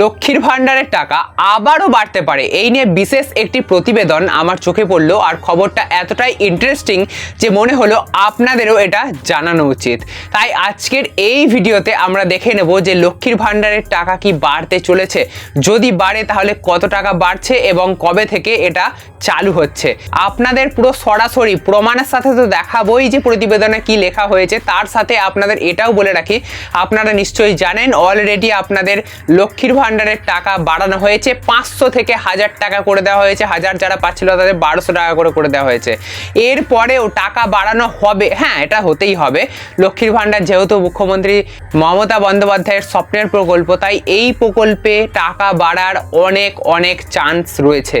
লক্ষ্মীর ভাণ্ডারের টাকা আবারও বাড়তে পারে। এই নিয়ে বিশেষ একটি প্রতিবেদন আমার চোখে পড়ল আর খবরটা এতটাই ইন্টারেস্টিং যে মনে হলো আপনাদেরও এটা জানানো উচিত। তাই আজকের এই ভিডিওতে আমরা দেখে নেব যে লক্ষ্মীর ভাণ্ডারের টাকা কি বাড়তে চলেছে। যদি বাড়ে তাহলে কত টাকা বাড়ছে এবং কবে থেকে এটা চালু হচ্ছে? আপনাদের পুরো সরাসরি প্রমাণের সাথে তো দেখাবোই যে প্রতিবেদনে কি লেখা হয়েছে, তার সাথে আপনাদের এটাও বলে রাখি। আপনারা নিশ্চয়ই জানেন অলরেডি আপনাদের লক্ষ্মীর ভাণ্ডারের টাকা বাড়ানো হয়েছে। পাঁচশো থেকে হাজার টাকা করে দেওয়া হয়েছে। হাজার যারা পাচ্ছিল তাদের বারোশো টাকা করে করে দেওয়া হয়েছে। এরপরেও টাকা বাড়ানো হবে। হ্যাঁ এটা হতেই হবে। লক্ষ্মীর ভাণ্ডার যেহেতু মুখ্যমন্ত্রী মমতা বন্দ্যোপাধ্যায়ের স্বপ্নের প্রকল্প, তাই এই প্রকল্পে টাকা বাড়ার অনেক অনেক চান্স রয়েছে।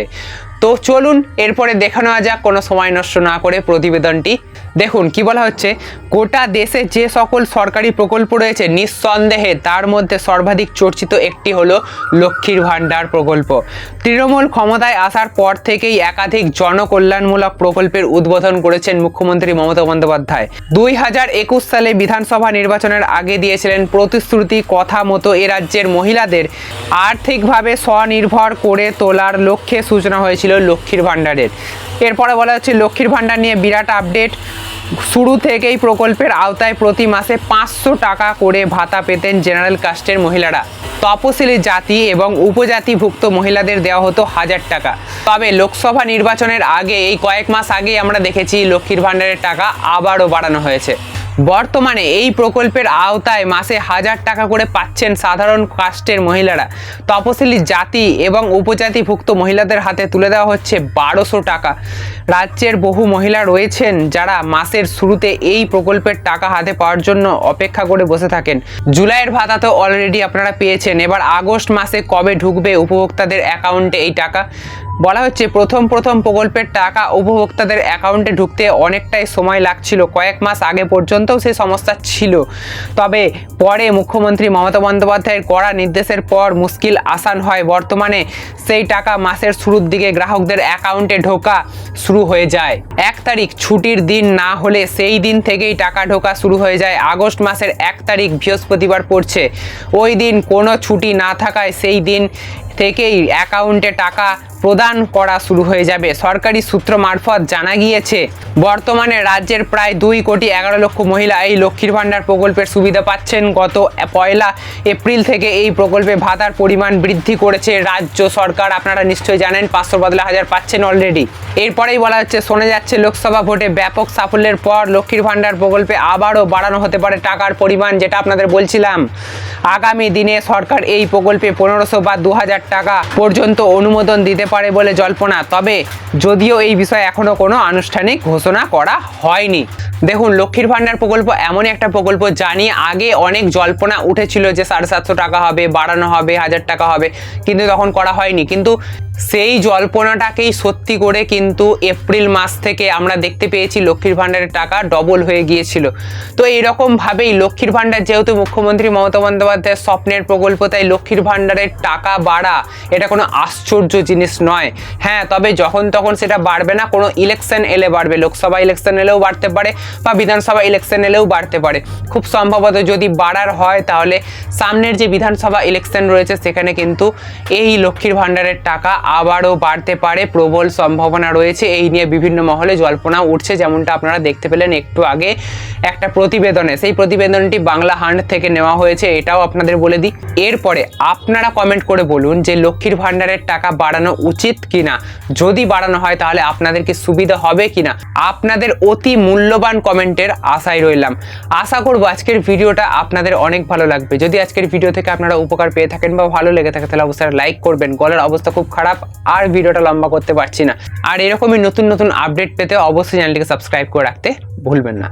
তো চলুন, এরপরে দেখে নেওয়া যাক, কোনো সময় নষ্ট না করে প্রতিবেদনটি দেখুন, কি বলা হচ্ছে? গোটা দেশে যে সকল সরকারি প্রকল্প রয়েছে, নিঃসন্দেহে তার মধ্যে সর্বাধিক চর্চিত একটি হলো লক্ষ্মীর ভাণ্ডার প্রকল্প। তৃণমূল ক্ষমতায় আসার পর থেকেই একাধিক জনকল্যাণমূলক প্রকল্পের উদ্বোধন করেছেন মুখ্যমন্ত্রী মমতা বন্দ্যোপাধ্যায়। দুই হাজার একুশ সালে বিধানসভা নির্বাচনের আগে দিয়েছিলেন প্রতিশ্রুতি, কথা মতো এ রাজ্যের মহিলাদের আর্থিকভাবে স্বনির্ভর করে তোলার লক্ষ্যে সূচনা হয়েছিল লক্ষ্মীর ভাণ্ডারের। এরপরে বলা হচ্ছে লক্ষ্মীর ভাণ্ডার নিয়ে বিরাট আপডেট শুরু থেকেই প্রকল্পের আওতায় প্রতি মাসে পাঁচশো টাকা করে ভাতা পেতেন জেনারেল কাস্টের মহিলারা। তপশিলি জাতি এবং উপজাতিভুক্ত মহিলাদের দেওয়া হতো হাজার টাকা। তবে লোকসভা নির্বাচনের আগে, এই কয়েক মাস আগেই আমরা দেখেছি লক্ষ্মীর ভাণ্ডারের টাকা আবারও বাড়ানো হয়েছে। বর্তমানে এই প্রকল্পের আওতায় মাসে হাজার টাকা করে পাচ্ছেন সাধারণ কাস্টের মহিলারা। তপশিলি জাতি এবং উপজাতিভুক্ত মহিলাদের হাতে তুলে দেওয়া হচ্ছে বারোশো টাকা। রাজ্যের বহু মহিলা রয়েছেন যারা মাসের শুরুতে এই প্রকল্পের টাকা হাতে পাওয়ার জন্য অপেক্ষা করে বসে থাকেন। জুলাইয়ের ভাতা তো অলরেডি আপনারা পেয়েছেন। এবার আগস্ট মাসে কবে ঢুকবে উপভোক্তাদের অ্যাকাউন্টে এই টাকা? বলা হচ্ছে প্রথম প্রথম প্রকল্পের টাকা উপভোক্তাদের অ্যাকাউন্টে ঢুকতে অনেকটাই সময় লাগছিল। কয়েক মাস আগে পর্যন্তও সেই সমস্যা ছিল। তবে পরে মুখ্যমন্ত্রী মমতা বন্দ্যোপাধ্যায়ের কড়া নির্দেশের পর মুশকিল আসান হয়। বর্তমানে সেই টাকা মাসের শুরুর দিকে গ্রাহকদের অ্যাকাউন্টে ঢোকা শুরু হয়ে যায়। এক তারিখ ছুটির দিন না হলে সেই দিন থেকেই টাকা ঢোকা শুরু হয়ে যায়। আগস্ট মাসের এক তারিখ বৃহস্পতিবার পড়ছে। ওই দিন কোনো ছুটি না থাকায় সেই দিন থেকেই অ্যাকাউন্টে টাকা প্রদান করা শুরু হয়ে যাবে। সরকারি সূত্র মারফত জানা গিয়েছে, বর্তমানে রাজ্যের প্রায় দুই কোটি এগারো লক্ষ মহিলা এই লক্ষ্মীর ভাণ্ডার প্রকল্পের সুবিধা পাচ্ছেন। গত পয়লা এপ্রিল থেকে এই প্রকল্পে ভাতার পরিমাণ বৃদ্ধি করেছে রাজ্য সরকার। আপনারা নিশ্চয়ই জানেন, পাঁচশো বদলে হাজার পাচ্ছেন অলরেডি এরপরেই বলা হচ্ছে, শোনা যাচ্ছে, লোকসভা ভোটে ব্যাপক সাফল্যের পর লক্ষ্মীর ভাণ্ডার প্রকল্পে আবারও বাড়ানো হতে পারে টাকার পরিমাণ, যেটা আপনাদের বলছিলাম। আগামী দিনে সরকার এই প্রকল্পে পনেরোশো বা দু হাজার টাকা পর্যন্ত অনুমোদন দিতে পারে বলে জল্পনা, তবে যদিও এই বিষয়ে এখনও কোনো আনুষ্ঠানিক ঘোষণা করা হয়নি। দেখুন, লক্ষ্মীর ভাণ্ডার প্রকল্প এমনই একটা প্রকল্প জানি আগে অনেক জল্পনা উঠেছিল যে সাড়ে সাতশো টাকা হবে, বাড়ানো হবে, হাজার টাকা হবে, কিন্তু তখন করা হয়নি। কিন্তু সেই জল্পনাটাকেই সত্যি করে কিন্তু এপ্রিল মাস থেকে আমরা দেখতে পেয়েছি, লক্ষ্মীর ভাণ্ডারের টাকা ডবল হয়ে গিয়েছিল। তো এইরকমভাবেই লক্ষ্মীর ভাণ্ডার যেহেতু মুখ্যমন্ত্রী মমতা বন্দ্যোপাধ্যায়ের স্বপ্নের প্রকল্প, তাই লক্ষ্মীর ভাণ্ডারের টাকা বাড়া, এটা কোনো আশ্চর্য জিনিস নয়। হ্যাঁ তবে যখন তখন সেটা বাড়বে না, কোনো ইলেকশন এলে বাড়বে, লোকসভা ইলেকশন এলেও বাড়তে পারে বা বিধানসভা ইলেকশন এলেও বাড়তে পারে। খুব সম্ভবত যদি বাড়ার হয়, তাহলে সামনের যে বিধানসভা ইলেকশন রয়েছে, সেখানে কিন্তু এই লক্ষ্মীর ভাণ্ডারের টাকা আবারও বাড়তে পারে। প্রবল সম্ভাবনা রয়েছে। এই নিয়ে বিভিন্ন মহলে জল্পনা উঠছে, যেমনটা আপনারা দেখতে পেলেন একটু আগে একটা প্রতিবেদনে। সেই প্রতিবেদনটি বাংলা হান্ড থেকে নেওয়া হয়েছে, এটাও আপনাদের বলে দিই। এরপরে আপনারা কমেন্ট করে বলুন যে লক্ষ্মীর ভাণ্ডারের টাকা বাড়ানো উচিত কিনা? যদি বাড়ানো হয় তাহলে আপনাদের কি সুবিধা হবে কিনা? আপনাদের অতি মূল্যবান কমেন্টের আশায় রইলাম। আশা করব আজকের ভিডিওটা আপনাদের অনেক ভালো লাগবে। যদি আজকের ভিডিও থেকে আপনারা উপকার পেয়ে থাকেন বা ভালো লেগে থাকে তাহলে অবশ্যই লাইক করবেন। গলার অবস্থা খুব খারাপ আর ভিডিওটা লম্বা করতে পারছি না। আর এরকমই নতুন নতুন আপডেট পেতে অবশ্যই চ্যানেলটিকে সাবস্ক্রাইব করে রাখতে ভুলবেন না।